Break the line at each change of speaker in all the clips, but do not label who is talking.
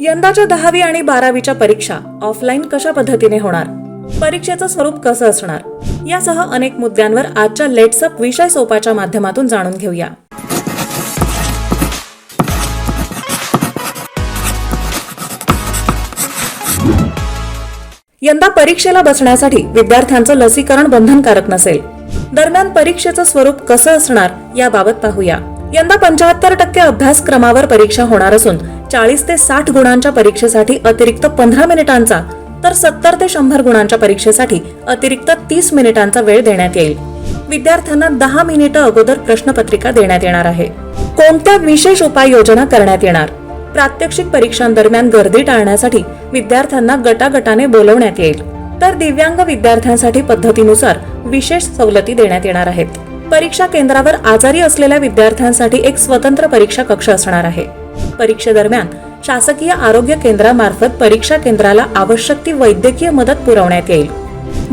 यंदाच्या दहावी आणि बारावीच्या परीक्षा ऑफलाईन कशा पद्धतीने होणार? परीक्षेचं स्वरूप कसं असणार? यासह अनेक मुद्द्यांवर आजच्या लेट्सअप विषय सोपाच्या माध्यमातून जाणून घेऊया. यंदा परीक्षेला बसण्यासाठी विद्यार्थ्यांचं लसीकरण बंधनकारक नसेल. दरम्यान परीक्षेचं स्वरूप कसं असणार याबाबत पाहूया. यंदा पंचाहत्तर टक्के अभ्यासक्रमावर परीक्षा होणार असून चाळीस ते साठ गुणांच्या परीक्षेसाठी अतिरिक्त पंधरा मिनिटांचा तर सत्तर ते शंभर गुणांच्या परीक्षेसाठी अतिरिक्त तीस मिनिटांचा वेळ देण्यात येईल. विद्यार्थ्यांना दहा मिनिटं अगोदर प्रश्नपत्रिका देण्यात येणार आहे. कोणत्या विशेष उपाययोजना करण्यात येणार? प्रात्यक्षिक परीक्षांदरम्यान गर्दी टाळण्यासाठी विद्यार्थ्यांना गटागटाने बोलवण्यात येईल. तर दिव्यांग विद्यार्थ्यांसाठी पद्धतीनुसार विशेष सवलती देण्यात येणार आहेत. परीक्षा केंद्रावर आजारी असलेल्या विद्यार्थ्यांसाठी एक स्वतंत्र परीक्षा कक्ष असणार आहे. परीक्षेदरम्यान शासकीय आरोग्य केंद्रामार्फत परीक्षा केंद्राला आवश्यक ती वैद्यकीय मदत पुरवण्यात येईल.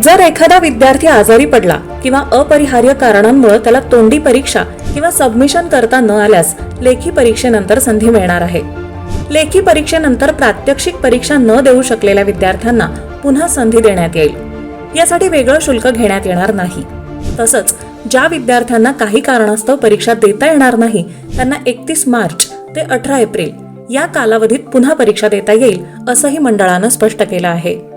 जर एखादा विद्यार्थी आजारी पडला किंवा अपरिहार्य कारणांमुळे त्याला तोंडी परीक्षा किंवा सबमिशन करता न आल्यास लेखी परीक्षेनंतर संधी मिळणार आहे. लेखी परीक्षेनंतर प्रात्यक्षिक परीक्षा न देऊ शकलेल्या विद्यार्थ्यांना पुन्हा संधी देण्यात येईल. यासाठी वेगळं शुल्क घेण्यात येणार नाही. तसंच ज्या विद्यार्थ्यांना काही कारणास्तव परीक्षा देता येणार नाही त्यांना एकतीस मार्च ते अठरा एप्रिल या कालावधीत पुन्हा परीक्षा देता येईल असंही मंडळानं स्पष्ट केलं आहे.